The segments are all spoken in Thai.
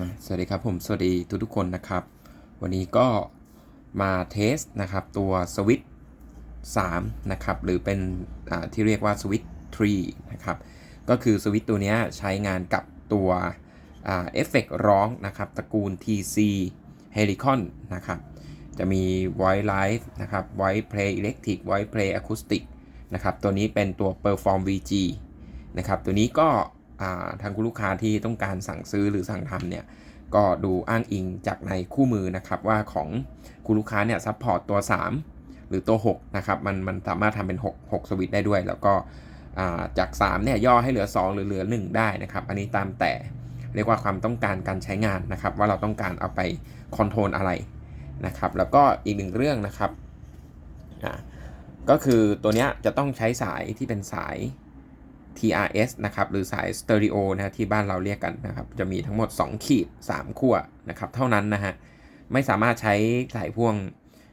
อะสวัสดีครับผมสวัสดีทุกทุกๆคนนะครับ วันนี้ก็มาเทสนะครับตัวสวิต3นะครับหรือเป็นที่เรียกว่าสวิต3นะครับก็คือสวิตตัวนี้ใช้งานกับตัวเอฟเฟกร้องนะครับตระกูล TC Helicon นะครับจะมี Voice Live นะครับ Voice Play Electric Voice Play Acoustic นะครับตัวนี้เป็นตัว Perform VG นะครับตัวนี้ก็ ทางคุณลูกค้าที่ต้องการสั่งซื้อหรือสั่งทำเนี่ยก็ดูอ้างอิงจากในคู่มือนะครับว่าของคุณลูกค้าเนี่ยซัพพอร์ตตัว 3 หรือตัว 6 นะครับ มันมันสามารถทำเป็น 6 6 สวิตช์ได้ด้วย แล้วก็าจาก 3 เนี่ยย่อให้เหลือ 2 หรือเหลือ 1 ได้นะครับ อันนี้ตามแต่เรียกว่าความต้องการการใช้งานนะครับ ว่าเราต้องการเอาไปคอนโทรลอะไรนะครับ แล้วก็อีกหนึ่งเรื่องนะครับก็คือตัวเนี้ยจะต้องใช้สายที่เป็นสาย TRS นะครับหรือสายสเตอริโอนะที่บ้านเราเรียกกันนะครับจะมีทั้งหมด 2 ขีด 3 ขั้วนะครับเท่านั้นนะฮะไม่สามารถใช้สายพ่วง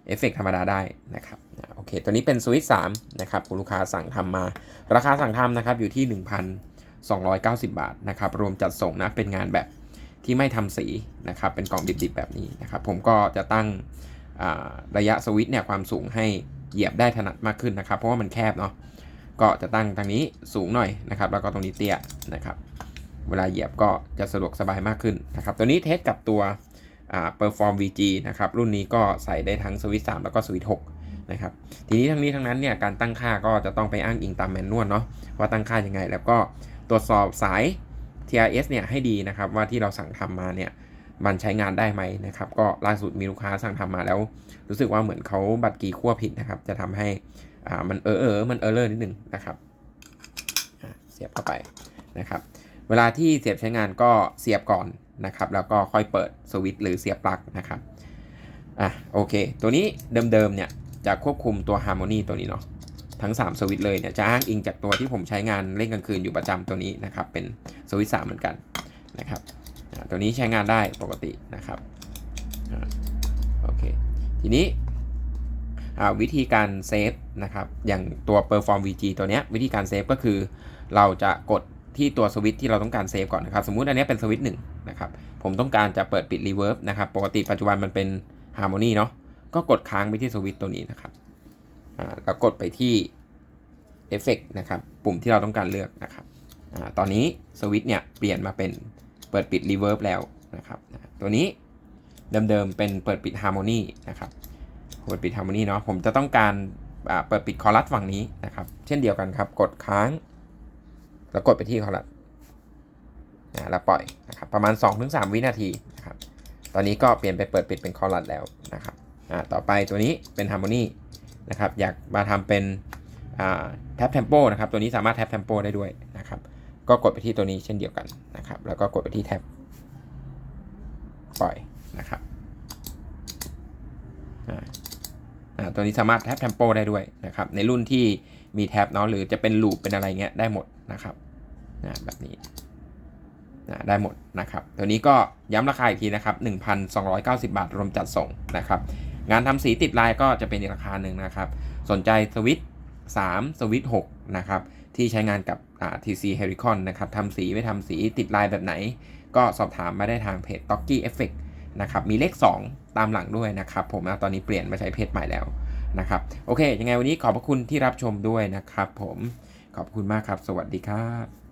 เอฟเฟกธรรมดาได้นะครับโอเคตัวนี้เป็นสวิตช์3นะครับคุณลูกค้าสั่งทำมา ราคาสั่งทำนะครับอยู่ที่ 1,290 บาทนะครับรวมจัดส่งนะเป็นงานแบบที่ไม่ทำสีนะครับเป็นกล่องดิบๆแบบนี้นะครับผมก็จะตั้งระยะสวิตช์เนี่ยความสูงให้เหยียบได้ถนัดมากขึ้นนะครับ เพราะว่ามันแคบเนาะ ก็จะตั้งทางนี้สูงหน่อยนะครับ แล้วก็ตรงนี้เตี้ยนะครับ เวลาเหยียบก็จะสะดวกสบายมากขึ้นนะครับ ตัวนี้เทสกับตัวอ่า Perform VG นะครับ รุ่นนี้ก็ใส่ได้ทั้งสวิตช์3แล้วก็สวิตช์6นะครับ ทีนี้ทั้งนี้ทั้งนั้นเนี่ยการตั้งค่าก็จะต้องไปอ้างอิงตามแมนนวลเนาะว่าตั้งค่ายังไง แล้วก็ตรวจสอบสาย TRS เนี่ยให้ดีนะครับว่าที่เราสั่งทำมาเนี่ยมันใช้งานได้ไหมนะครับ ก็ล่าสุดมีลูกค้าสั่งทำมาแล้ว รู้สึกว่าเหมือนเขาบัตรกีขั้วผิดนะครับ จะทำให้ อ่ามันเออเออมันเออเลอร์นิดนึงนะครับเสียบเข้าไปนะครับ เวลาที่เสียบใช้งานก็เสียบก่อนนะครับ แล้วก็ค่อยเปิดสวิตช์หรือเสียบปลั๊กนะครับอะโอเค ตัวนี้เดิมๆเนี่ยจะควบคุมตัวฮาร์โมนีตัวนี้เนาะทั้ง 3 สวิตช์เลยเนี่ยจะอ้างอิงจากตัวที่ผมใช้งานเล่นกลางคืนอยู่ประจำตัวนี้นะครับ เป็นสวิตช์3เหมือนกันนะครับตัวนี้ใช้งานได้ปกตินะครับอะโอเคทีนี้ วิธีการเซฟนะครับอย่างตัว Perform VG ตัวเนี้ยวิธีการเซฟก็คือ เราจะกดที่ตัวสวิตช์ที่เราต้องการเซฟก่อนนะครับ สมมุติอันนี้เป็นสวิตช์หนึ่งนะครับ ผมต้องการจะเปิดปิด Reverb นะครับ ปกติปัจจุบันมันเป็น Harmony เนาะก็กดค้างไปที่สวิตช์ตัวนี้นะครับแล้วกดไปที่เอฟเฟกนะครับ ปุ่มที่เราต้องการเลือกนะครับอตอนนี้สวิตช์เนี่ยเปลี่ยนมาเป็นเปิดปิด Reverb แล้วนะครับ ตัวนี้เดิมๆเป็นเปิดปิด Harmony นะครับ เปิดปิดฮาร์โมนีเนาะผมจะต้องการเปิดปิดคอรัสฝั่งนี้นะครับ เช่นเดียวกันครับ กดค้าง แล้วกดไปที่คอรัสนะแล้วปล่อยนะครับประมาณ 2-3 วินาทีนะครับตอนนี้ก็เปลี่ยนไปเปิดปิดเป็นคอรัสแล้วนะครับอ่าต่อไปตัวนี้เป็นฮาร์โมนีนะครับอยากมาทำเป็นอ่าแท็บเทมโปนะครับตัวนี้สามารถแท็บเทมโปได้ด้วยนะครับก็กดไปที่ตัวนี้เช่นเดียวกันนะครับแล้วก็กดไปที่แท็บปล่อยนะครับ ตัวนี้สามารถแท็บเทมโปได้ด้วยนะครับ ในรุ่นที่มีแท็บเนาะหรือจะเป็นลูปเป็นอะไรเงี้ยได้หมดนะครับนะแบบนี้นะได้หมดนะครับ ตัวนี้ก็ย้ำราคาอีกทีนะครับ 1,290 บาทรวมจัดส่งนะครับ งานทำสีติดลายก็จะเป็นอีกราคาหนึ่งนะครับ สนใจสวิต3สวิต6นะครับ ที่ใช้งานกับอ่า TC Helicon นะครับทำสีไม่ทำสีติดลายแบบไหน ก็สอบถามมาได้ทางเพจ t o k y Effect นะครับมีเลข 2 ตามหลังด้วยนะครับผมตอนนี้เปลี่ยนมาใช้เพจใหม่แล้วนะครับโอเค ยังไงวันนี้ขอบพระคุณที่รับชมด้วยนะครับผมขอบคุณมากครับ สวัสดีครับ